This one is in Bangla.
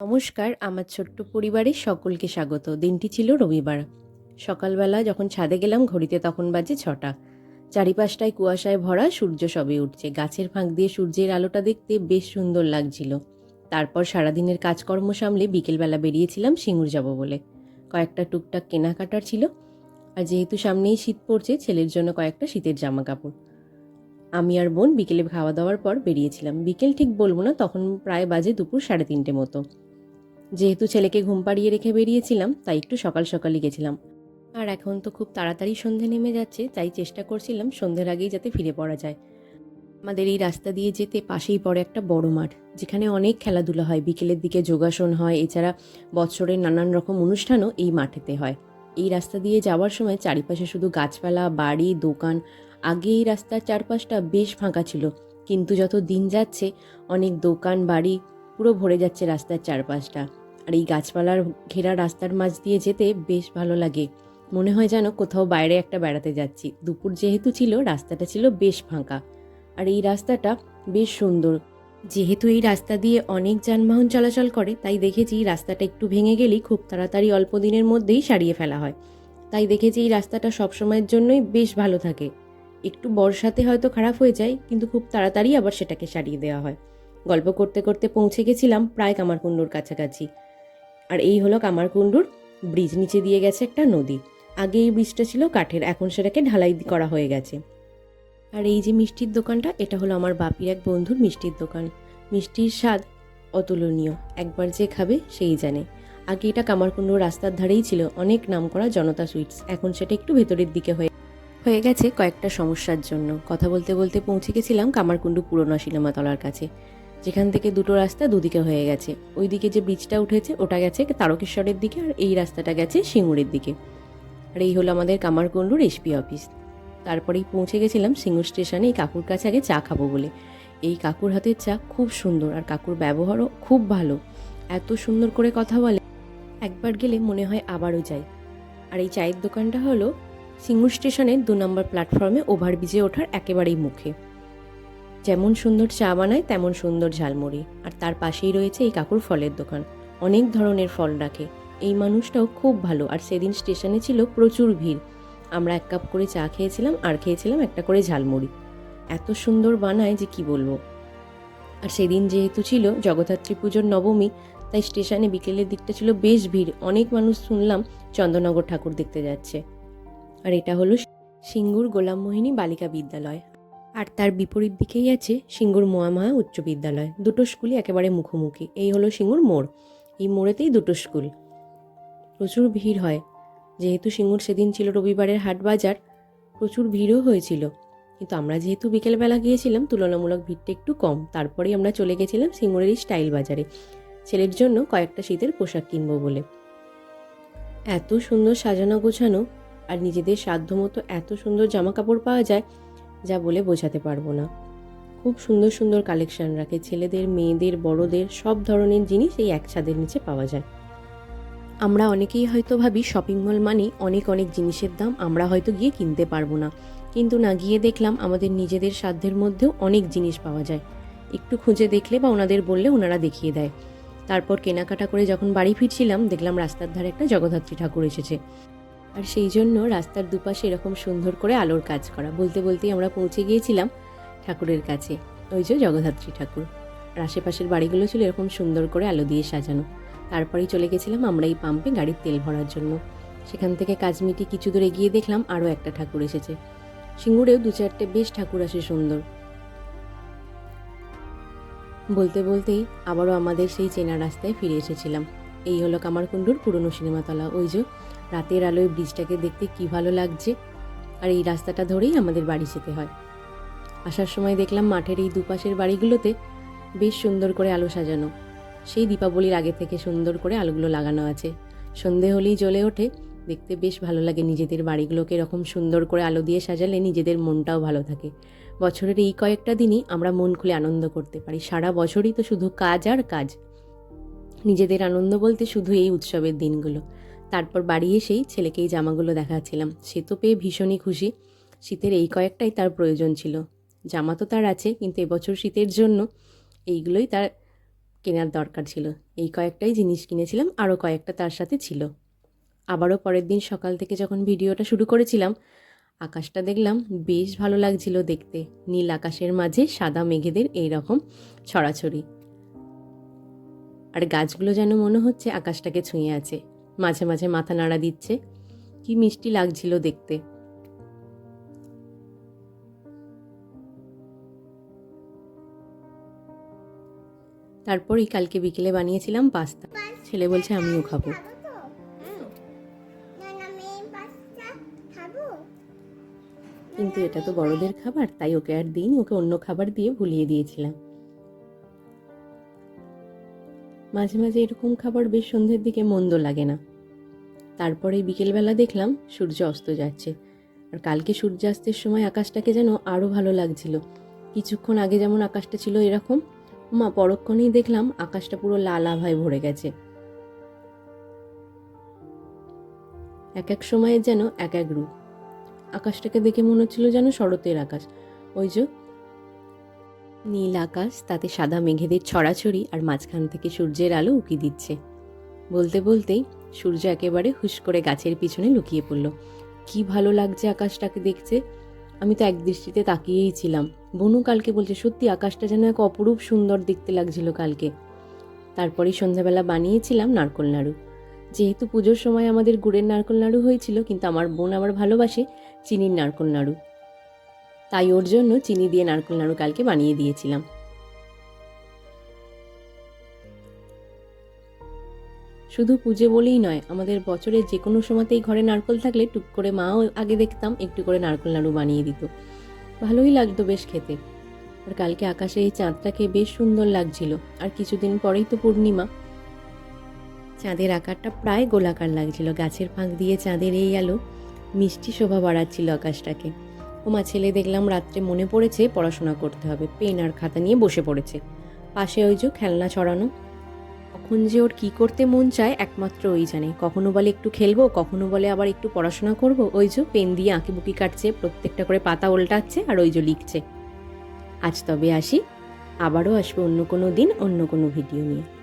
নমস্কার, আমার ছোট্ট পরিবারের সকলকে স্বাগত। দিনটি ছিল রবিবার। সকালবেলা যখন ছাদে গেলাম, ঘড়িতে তখন বাজে ছটা। চারিপাশটায় কুয়াশায় ভরা সূর্য সবে উঠছে। গাছের ফাঁক দিয়ে সূর্যের আলোটা দেখতে বেশ সুন্দর লাগছিল। তারপর সারাদিনের কাজকর্ম সামলে বিকেলবেলা বেরিয়েছিলাম সিঙ্গুর যাব বলে। কয়েকটা টুকটাক কেনাকাটার ছিল। আর যেহেতু সামনেই শীত পড়ছে, ছেলের জন্য কয়েকটা শীতের জামা কাপড় আমি আর বোন বিকেলে খাওয়া দাওয়ার পর বেরিয়েছিলাম। বিকেল ঠিক বলব না, তখন প্রায় বাজে দুপুর সাড়ে তিনটে মতো। যেহেতু ছেলেকে ঘুম পাড়িয়ে রেখে বেরিয়েছিলাম, তাই একটু সকাল সকালই গেছিলাম। আর এখন তো খুব তাড়াতাড়ি সন্ধে নেমে যাচ্ছে, তাই চেষ্টা করছিলাম সন্ধ্যের আগেই যাতে ফিরে পড়া যায়। আমাদের এই রাস্তা দিয়ে যেতে পাশেই পড়ে একটা বড় মাঠ, যেখানে অনেক খেলাধুলা হয়, বিকেলের দিকে যোগাসন হয়, এছাড়া বছরের নানান রকম অনুষ্ঠানও এই মাঠেতে হয়। এই রাস্তা দিয়ে যাওয়ার সময় চারিপাশে শুধু গাছপালা, বাড়ি, দোকান, আগে এই রাস্তার চারপাশটা বেশ ফাঁকা ছিল। কিন্তু যত দিন যাচ্ছে, অনেক দোকান, বাড়ি পুরো ভরে যাচ্ছে রাস্তার চারপাশটা। আর এই গাছপালার ঘেরা রাস্তার মাঝ দিয়ে যেতে বেশ ভালো লাগে। মনে হয় যেন কোথাও বাইরে একটা বেড়াতে যাচ্ছি। দুপুর যেহেতু ছিল, রাস্তাটা ছিল বেশ ফাঁকা। আর এই রাস্তাটা বেশ সুন্দর। যেহেতু এই রাস্তা দিয়ে অনেক যানবাহন চলাচল করে, তাই দেখেছি রাস্তাটা একটু ভেঙে গেলেই খুব তাড়াতাড়ি অল্প দিনের মধ্যেই সারিয়ে ফেলা হয়। তাই দেখেছি এই রাস্তাটা সবসময়ের জন্যই বেশ ভালো থাকে। একটু বর্ষাতে হয়তো খারাপ হয়ে যায়, কিন্তু খুব তাড়াতাড়ি আবার সেটাকে সারিয়ে দেওয়া হয়। গল্প করতে করতে পৌঁছে গেছিলাম প্রায় কামারকুণ্ডুর কাছাকাছি। আর এই হলো কামারকুণ্ডুর ব্রিজ, নিচে দিয়ে গেছে একটা নদী। আগে এই ব্রিজটা ছিল কাঠের, এখন সেটাকে ঢালাই করা হয়ে গেছে। আর এই যে মিষ্টির দোকানটা, এটা হলো আমার বাপির এক বন্ধুর মিষ্টির দোকান। মিষ্টির স্বাদ অতুলনীয়, একবার যে খাবে সেই জানে। আগে এটা কামারকুণ্ডুর রাস্তার ধারেই ছিল, অনেক নামকরা জনতা সুইটস। এখন সেটা একটু ভেতরের দিকে হয়ে হয়ে গেছে কয়েকটা সমস্যার জন্য। কথা বলতে বলতে পৌঁছে গেছিলাম কামারকুণ্ডু পুরনো সিনেমাতলার কাছে। যেখান থেকে দুটো রাস্তা দুদিকে হয়ে গেছে। ওইদিকে যে ব্রিজটা উঠেছে, ওটা গেছে তারকেশ্বরের দিকে আর এই রাস্তাটা গেছে সিঙ্গুরের দিকে। আর এই হলো আমাদের কামারকুণ্ডুর এসপি অফিস তারপরেই পৌঁছে গেছিলাম সিঙ্গুর স্টেশনে এই কাকুর কাছে আগে চা খাব বলে। এই কাকুর হাতের চা খুব সুন্দর আর কাকুর ব্যবহারও খুব ভালো। এত সুন্দর করে কথা বলে, একবার গেলে মনে হয় আবারও যাই। আর এই চায়ের দোকানটা হলো সিঙ্গুর স্টেশনের দু নম্বর প্ল্যাটফর্মে ওভারব্রিজে ওঠার একেবারেই মুখে। যেমন সুন্দর চা বানায়, তেমন সুন্দর ঝালমুড়ি। আর তার পাশেই রয়েছে এই কাকুর ফলের দোকান। অনেক ধরনের ফল রাখে। এই মানুষটাও খুব ভালো। আর সেদিন স্টেশনে ছিল প্রচুর ভিড়। আমরা এক কাপ করে চা খেয়েছিলাম, আর খেয়েছিলাম একটা করে ঝালমুড়ি। এত সুন্দর বানায় যে কি বলব। আর সেদিন যেহেতু ছিল জগদ্ধাত্রী পুজোর নবমী, তাই স্টেশনে বিকেলের দিকটা ছিল বেশ ভিড়। অনেক মানুষ শুনলাম চন্দননগর ঠাকুর দেখতে যাচ্ছে। আর এটা হলো সিঙ্গুর গোলাম মোহিনী বালিকা বিদ্যালয়। আর তার বিপরীত দিকেই আছে সিঙ্গুর মোয়ামায়া উচ্চ বিদ্যালয়। দুটো স্কুলই একেবারে মুখোমুখি। এই হলো সিঙ্গুর মোড়। এই মোড়েতেই দুটো স্কুল। প্রচুর ভিড় হয়। যেহেতু সিঙ্গুর সেদিন ছিল রবিবারের হাট বাজার, প্রচুর ভিড়ও হয়েছিল। কিন্তু আমরা যেহেতু বিকেলবেলা গিয়েছিলাম, তুলনামূলক ভিড়টা একটু কম। তারপরেই আমরা চলে গেছিলাম সিঙ্গুরের স্টাইল বাজারে। ছেলের জন্য কয়েকটা শীতের পোশাক কিনবো বলে। এত সুন্দর সাজানো গোছানো আর নিজেদের সাধ্যমতো এত সুন্দর জামা কাপড় পাওয়া যায় যা বলে বোঝাতে পারব না। খুব সুন্দর সুন্দর কালেকশন রাখে, ছেলেদের, মেয়েদের, বড়দের, সব ধরনের জিনিস এই এক ছাদের নিচে পাওয়া যায়। আমরা অনেকেই হয়তো ভাবি শপিং মল মানেই অনেক অনেক জিনিসের দাম আমরা হয়তো গিয়ে কিনতে পারব না। কিন্তু না গিয়ে দেখলাম আমাদের নিজেদের সাধ্যের মধ্যেও অনেক জিনিস পাওয়া যায়। একটু খুঁজে দেখলে বা ওনাদের বললে ওনারা দেখিয়ে দেয়। তারপর কেনাকাটা করে যখন বাড়ি ফিরছিলাম, দেখলাম রাস্তার ধারে একটা জগদ্ধাত্রী ঠাকুর এসেছে। আর সেই জন্য রাস্তার দুপাশে এরকম সুন্দর করে আলোর কাজ করা। বলতে বলতেই আমরা পৌঁছে গিয়েছিলাম ঠাকুরের কাছে, ওই যে জগদ্ধাত্রী ঠাকুর। আর আশেপাশের বাড়িগুলো ছিল এরকম সুন্দর করে আলো দিয়ে সাজানো। তারপরেই চলে গেছিলাম আমরা এই পাম্পে গাড়ির তেল ভরার জন্য। সেখান থেকে কাজ মিটিয়ে কিছু দূর এগিয়ে দেখলাম আরও একটা ঠাকুর এসেছে। সিঙ্গুরেও দু চারটে বেশ ঠাকুর আসে সুন্দর। বলতে বলতেই আবারও আমাদের সেই চেনা রাস্তায় ফিরে এসেছিলাম। এই হলো কামারকুণ্ডুর পুরনো সিনেমাতলা, ওই যে রাতের আলোয় ব্রিজটাকে দেখতে কি ভালো লাগছে। আর এই রাস্তাটা ধরেই আমাদের বাড়ি যেতে হয়। আসার সময় দেখলাম মাঠের এই দুপাশের বাড়িগুলোতে বেশ সুন্দর করে আলো সাজানো। সেই দীপাবলির আগে থেকে সুন্দর করে আলোগুলো লাগানো আছে। সন্ধে হলেই জ্বলে ওঠে। দেখতে বেশ ভালো লাগে নিজেদের বাড়িগুলোকে এরকম সুন্দর করে আলো দিয়ে সাজালে নিজেদের মনটাও ভালো থাকে। বছরের এই কয়েকটা দিনই আমরা মন খুলে আনন্দ করতে পারি। সারা বছরই তো শুধু কাজ আর কাজ। নিজেদের আনন্দ বলতে শুধু এই উৎসবের দিনগুলো। তারপর বাড়ি এসেই ছেলেকে এই জামাগুলো দেখাচ্ছিলাম। সে তো পেয়ে ভীষণই খুশি। শীতের এই কয়েকটাই তার প্রয়োজন ছিল। জামা তো তার আছে, কিন্তু এবছর শীতের জন্য এইগুলোই তার কেনার দরকার ছিল। এই কয়েকটাই জিনিস কিনেছিলাম, আরও কয়েকটা তার সাথে ছিল। আবারও পরের দিন সকাল থেকে যখন ভিডিওটা শুরু করেছিলাম, আকাশটা দেখলাম বেশ ভালো লাগছিল দেখতে। নীল আকাশের মাঝে সাদা মেঘেদের এই রকম ছড়াছড়ি। আর গাছগুলো যেন মনে হচ্ছে আকাশটাকে ছুঁয়ে আছে। মাঝে মাঝে মাথা নাড়া দিচ্ছে। কি মিষ্টি লাগছিল দেখতে। তারপরই কালকে বিকেলে বানিয়েছিলাম পাস্তা। ছেলে বলছে, আমিও খাব। কিন্তু এটা তো বড়দের খাবার, তাই ওকে আর দিন ওকে অন্য খাবার দিয়ে ভুলিয়ে দিয়েছিলাম। মাঝে মাঝে এরকম খাবার বেশ সন্ধ্যের দিকে মন্দ লাগে না। তারপরে বিকেলবেলা দেখলাম সূর্য অস্ত যাচ্ছে। আর কালকে সূর্যাস্তের সময় আকাশটাকে যেন আরও ভালো লাগছিল। কিছুক্ষণ আগে যেমন আকাশটা ছিল এরকম, মা পরক্ষণেই দেখলাম আকাশটা পুরো লাল আভায় ভরে গেছে। এক এক সময়ের যেন এক এক রূপ। আকাশটাকে দেখে মনে হচ্ছিল যেন শরতের আকাশ। ওই যে নীল আকাশ, তাতে সাদা মেঘেদের ছড়াছড়ি আর মাঝখান থেকে সূর্যের আলো উকি দিচ্ছে। বলতে বলতেই সূর্য একেবারে হুশ করে গাছের পিছনে লুকিয়ে পড়ল। কি ভালো লাগছে আকাশটাকে দেখছে। আমি তো এক দৃষ্টিতে তাকিয়েই ছিলাম। বনু কালকে বলছে, সত্যি আকাশটা যেন এক অপরূপ সুন্দর দেখতে লাগছিল কালকে। তারপরেই সন্ধ্যাবেলা বানিয়েছিলাম নারকোল নাড়ু। যেহেতু পুজোর সময় আমাদের গুড়ের নারকোল নাড়ু হয়েছিল, কিন্তু আমার বোন আবার ভালোবাসে চিনির নারকোল নাড়ু। তাই ওর জন্য চিনি দিয়ে নারকোল নাড়ু কালকে বানিয়ে দিয়েছিলাম। শুধু পুজো বলেই নয়, আমাদের বছরের যে কোনো সময়তেই ঘরে নারকোল থাকলে টুক করে মাও আগে দেখতাম, একটু করে নারকোল নাড়ু বানিয়ে দিত। ভালোই লাগতো বেশ খেতে। আর কালকে আকাশে এই চাঁদটাকে বেশ সুন্দর লাগছিল। আর কিছুদিন পরেই তো পূর্ণিমা। চাঁদের আকারটা প্রায় গোলাকার লাগছিল। গাছের ফাঁক দিয়ে চাঁদের এই আলো মিষ্টি শোভা বাড়াচ্ছিল আকাশটাকে। ওমা ছেলে দেখলাম রাত্রে মনে পড়েছে পড়াশোনা করতে হবে, পেন আর খাতা নিয়ে বসে পড়েছে। পাশে ওই যে খেলনা ছড়ানো। কখন যে ওর কী করতে মন চায় একমাত্র ওই জানে। কখনো বলে একটু খেলব, কখনো বলে আবার একটু পড়াশোনা করব। ওই যে পেন দিয়ে আঁকি বুকি কাটছে, প্রত্যেকটা করে পাতা উল্টাচ্ছে আর ওই যে লিখছে। আজ তবে আসি, আবারও আসব অন্য কোনো দিন, অন্য কোনো ভিডিও নিয়ে।